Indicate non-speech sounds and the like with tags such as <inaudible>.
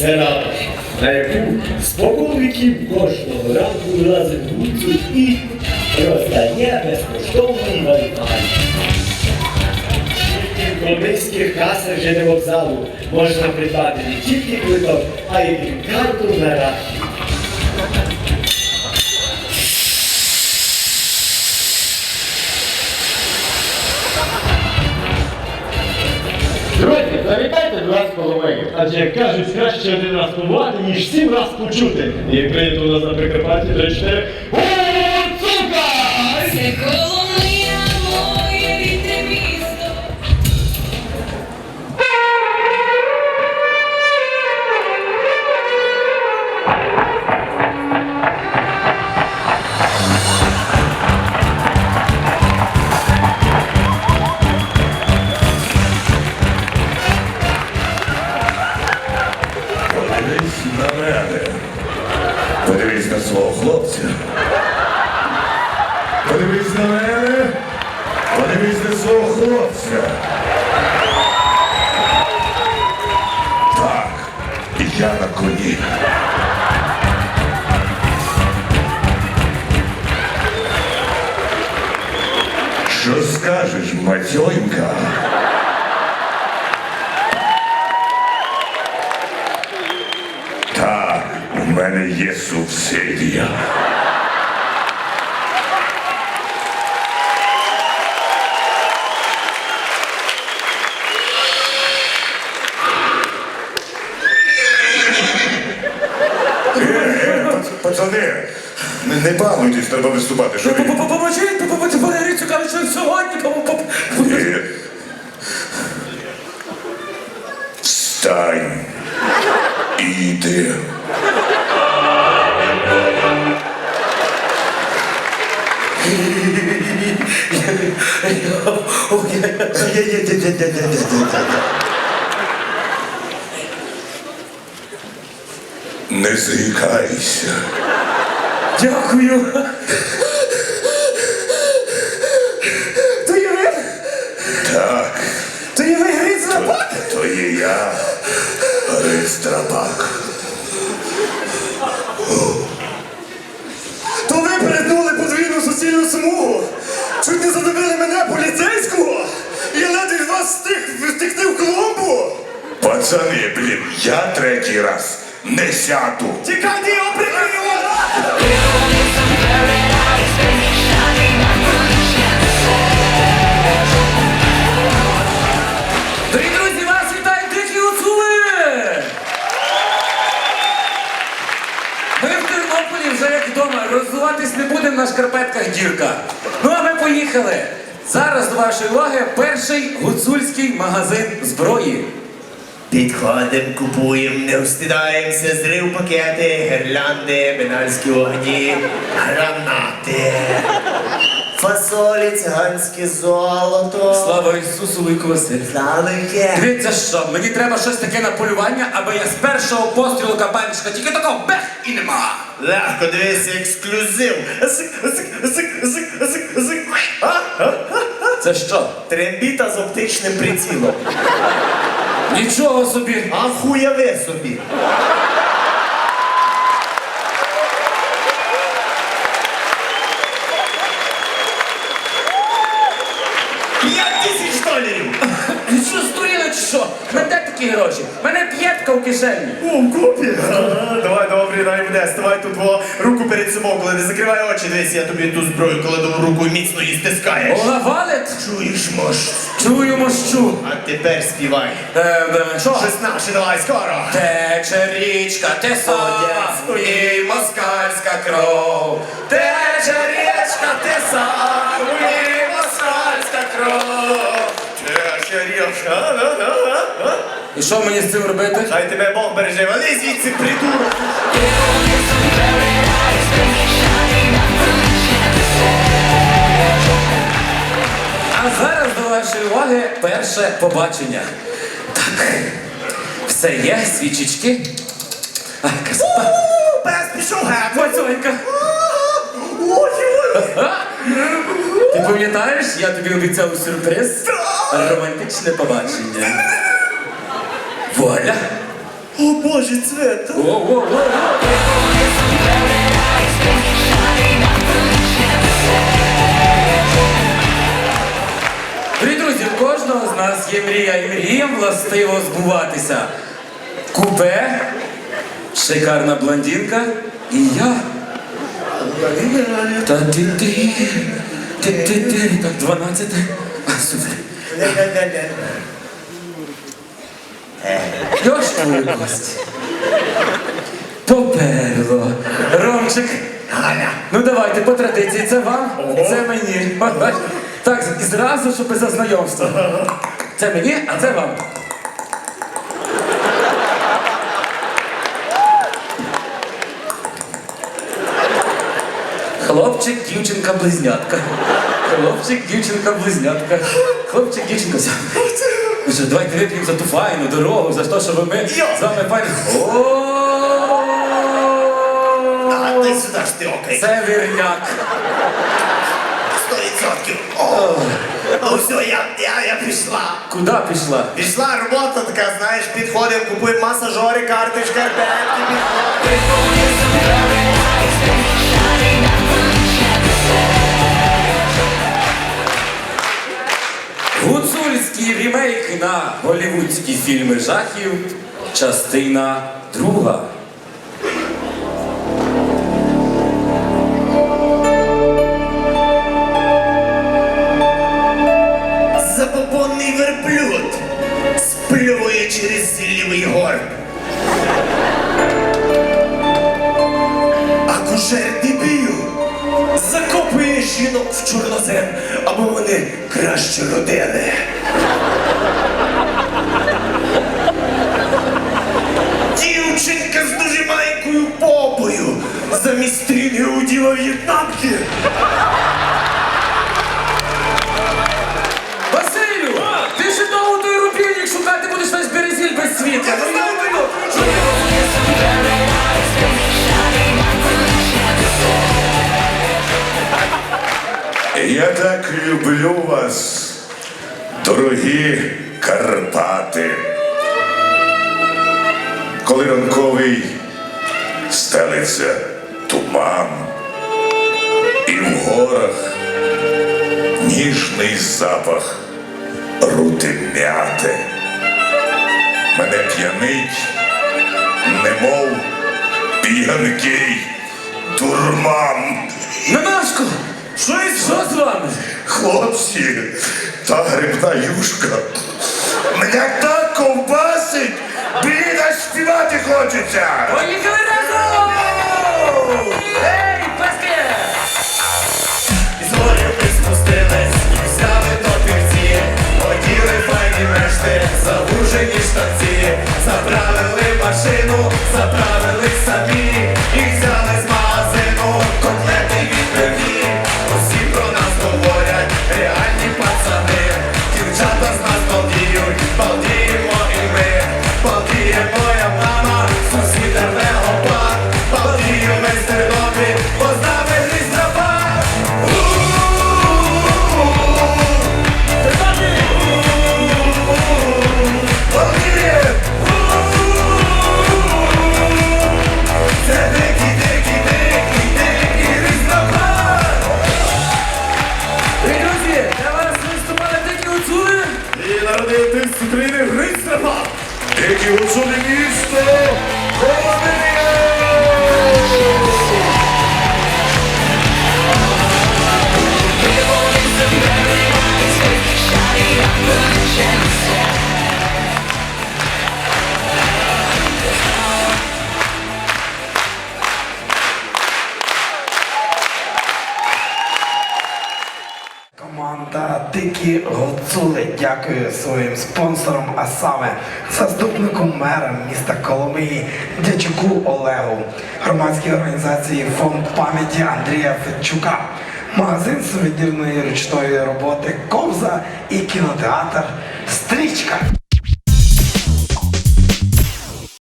Це ратуша, на яку спокон віків кожного ранку вилазить гуцул і роздає безкоштовний валітай. В Коломийських касах ЖД вокзалу можна придбати не тільки квиток, а й карту на рахі. До. Адже як кажуть, краще один раз побувати, ніж сім раз почути. І як прийнято у нас на Прикарпатті 3-4. сука! Це Подивись на мене. Подивись на свого хлопця. Так, я на коні. Що скажеш, матьонька? Так, у мене є субсидія. Е, е, пац- Пацани, не, балуйтесь, треба виступати. Що ви? Поможіть, поможіть, Валерійцю, кажуть, що сьогодні. Е, Встань. І йди. <laughs> Не зрікайся. Дякую. То є ви? Так, То є ви Гриць Рапак? то є я, Ристрапак. То ви перетнули подвійну суцільну смугу. Чуть не задавили мене поліцейського. І я ледве від вас встиг втекти в клумбу. Пацани, блін, я третій раз не сяду. Тікайте його прикрию! Дорогі друзі, вас вітають дикі гуцули! Ми в Тернополі вже як вдома, розвиватись не будемо на шкарпетках дірка. Ну а ми поїхали. Зараз до вашої уваги перший гуцульський магазин зброї. Підходим, купуєм, не встидаємося, зрив пакети, гірлянди, бенальські вогні, гранати, фасолі, циганське золото. Слава Ісусу Луйку Василь. Славики. Дивіться що, мені треба щось таке на полювання, аби я з першого пострілу кабанчика тільки такого бех і нема. Легко дивися, ексклюзив. Зик, зик, зик, зик, зик, зик. А? А? Це що? Трембіта з оптичним прицілом. Нічого собі. А хуяве собі. Я Мене де такі? Мене п'єтка в кишені. У купі? Давай, добре, дай мене, ставай тут во руку перед собою, коли не закривай очі, дивись, я тобі ту зброю кладу руку і міцно її стискаєш. Ола валить? Чуєш, мощ? Чую мощу. А тепер співай. Е, е, що? Щось наше, давай, скоро. Тече річка, Одець, у ній москальська кров. Тече річка, теса, у ній москальська кров. Тече річка, а, а, а, а. І що мені з цим робити? Хай тебе Бог береже, вали звідси, придурок. А зараз до вашої уваги перше побачення. Так, все є, свічечки. А, красота. Пес пішов геть. Мацьонька. Ой, ой. А? Ти пам'ятаєш, я тобі обіцяв сюрприз? Романтичне побачення. Вуаля. О боже, цвет! О-о-о-о! Друзі, у кожного з нас є мрія, і мріям властиво збуватися. Купе, шикарна блондинка і я. Та ти ти ти ти ти так 12. А, супер. Кость. Поперло. Ромчик. Ну давайте по традиції, це вам, це мені. Бач. Так, і зразу, щоб за знайомство. Це мені, а це вам. Хлопчик, дівчинка, близнятка. Хлопчик, дівчинка, близнятка. Хлопчик, дівчинка. Ну давайте вип'ємо за ту файну дорогу, за те, що ми з вами файно. <laughs> А ти сюди ж ти окей. Це вірняк. Сто відсотків. О, о, все, я, я, я пішла. Куди пішла? Пішла робота така, знаєш, підходимо, купуємо масажори, карти, шкарпетки, підходимо. Голівудські фільми жахів. Частина друга. Забобонний верблюд сплює через лівий горб. Акушер дебіл закопує жінок в чорнозем, аби вони краще родили. В'єтнамки. Василю! Ти ще довго той рубільник шукати будеш весь березіль без світла. Ну. Я так люблю вас, дорогі Карпати. Коли ранковий стелиться туман, горах ніжний запах рути м'яти. Мене п'янить, немов п'янкий дурман. Ненашко! Що, і що з вами? Хлопці, та грибна юшка. Мене так ковбасить, блін, аж співати хочеться. Завужені штанці, заправили de uso. Дякує своїм спонсорам, а саме заступнику мера міста Коломиї Дячуку Олегу, громадській організації Фонд пам'яті Андрія Федчука, магазин сувенірної ручної роботи Ковза і кінотеатр Стрічка.